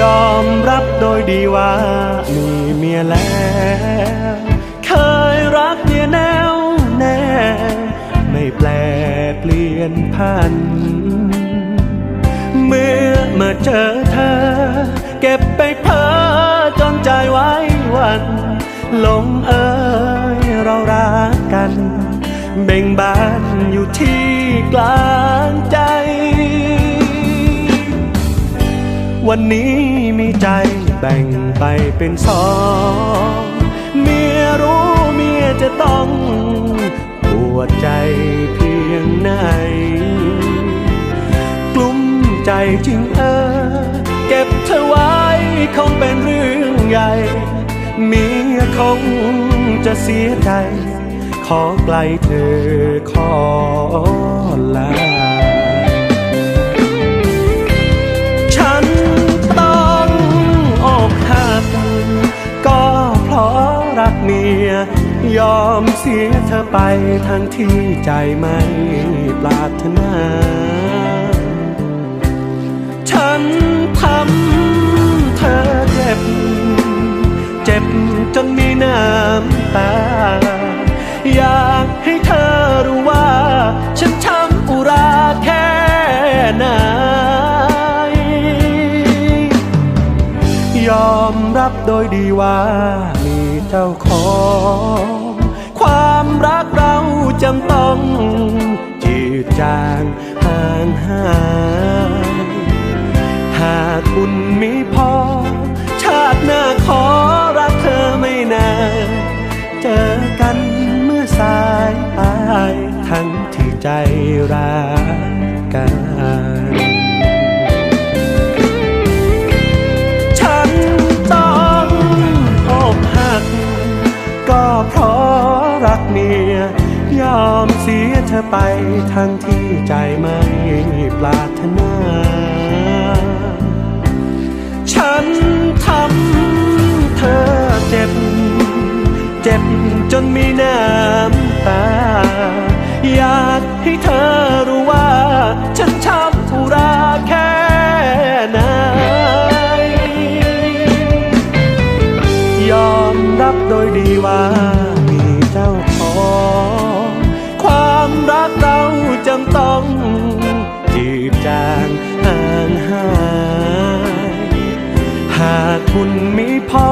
ยอมรับโดยดีว่ามีเมียแล้ว เคยรักเมียแนวแน่ ไม่แปลเปลี่ยนพัน เมื่อมาเจอเธอ เก็บไปเพ้อจนใจไว้วันหลงเอ่ยเรารักกัน เบ่งบานอยู่ที่กลาง วันนี้มีใจแบ่งไปเป็นสองเมียรู้เมียจะต้องปวดใจเพียงไหนกลุ้มใจจริงเออ เก็บเธอไว้คงเป็นเรื่องใหญ่เมียคงจะเสียใจ ขอไกลเธอขอลาะรักเมีย ยอมเสียเธอไปทั้งที่ใจไม่ปรารถนา ฉันทำเธอเจ็บ เจ็บจนมีน้ำตา อยากให้เธอรู้ว่า ฉันช้ำอุราแค่ไหนยอมรับโดยดีว่ามี จ้าของ ความรักเราจำต้องจืดจางห่างหายหากคุณมีพอ ชาติหน้าขอรักเธอไม่นานเจอกันเมื่อสายตายทั้งที่ใจรักกัน ยอมเสียเธอไปทั้งที่ใจไม่ปรารถนา ฉันทำเธอเจ็บ เจ็บจนมีน้ำตา อยากให้เธอรู้ว่า ฉันช้ำทุราแค่ไหนยอมรับโดยดีว่า คุณมีพอ